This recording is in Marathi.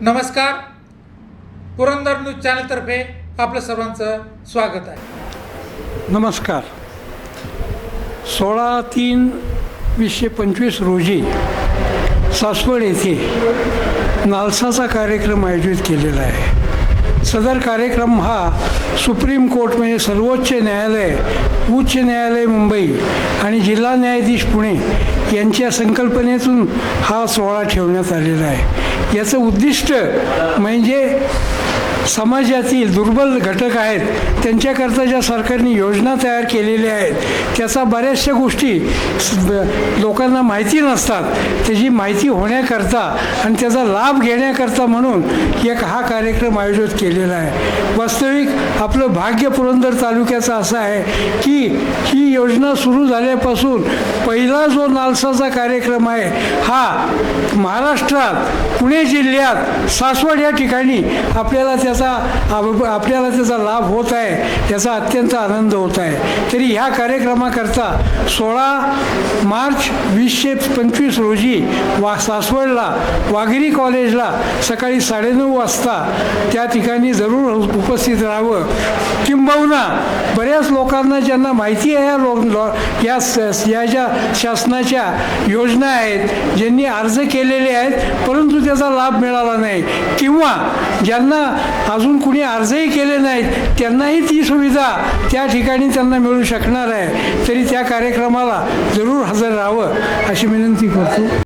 नमस्कार. पुरंदर न्यूज चॅनलतर्फे आपलं सर्वांचं स्वागत आहे. नमस्कार. सोळा तीन वीसशे पंचवीस रोजी सासवड येथे नालसाचा कार्यक्रम आयोजित केलेला आहे. सदर कार्यक्रम हा सुप्रीम कोर्ट म्हणजे सर्वोच्च न्यायालय उच्च न्यायालय मुंबई आणि जिल्हा न्यायाधीश पुणे यांच्या संकल्पनेतून हा सोहळा ठेवण्यात आलेला आहे. याचं उद्दिष्ट म्हणजे समाजातील दुर्बल घटक आहेत. त्यांच्याकरता ज्या सरकारने योजना तयार केलेल्या आहेत त्याचा बऱ्याचशा गोष्टी लोकांना माहिती नसतात. त्याची माहिती होण्याकरता आणि त्याचा लाभ घेण्याकरता म्हणून एक हा कार्यक्रम आयोजित केलेला आहे. वास्तविक आपलं भाग्य पुरंदर तालुक्याचं असं आहे की ही योजना सुरू झाल्यापासून पहिला जो नालसाचा कार्यक्रम आहे हा महाराष्ट्रात पुणे जिल्ह्यात सासवड या ठिकाणी आपल्याला त्या त्याचा आपल्याला त्याचा लाभ होत आहे त्याचा अत्यंत आनंद होत आहे. तरी ह्या कार्यक्रमाकरता सोळा मार्च वीसशे पंचवीस रोजी वा सासवडला वाघिरी कॉलेजला सकाळी साडेनऊ वाजता त्या ठिकाणी जरूर उपस्थित राहावं. किंबहुना बऱ्याच लोकांना ज्यांना माहिती आहे या लो लो- या स- या ज्या शासनाच्या योजना आहेत ज्यांनी अर्ज केलेले आहेत परंतु त्याचा लाभ मिळाला नाही. किंवा ज्यांना अजून कुणी अर्जही केले नाहीत त्यांनाही ती सुविधा त्या ठिकाणी त्यांना मिळू शकणार आहे. तरी त्या कार्यक्रमाला जरूर हजर राहावं अशी विनंती करतो.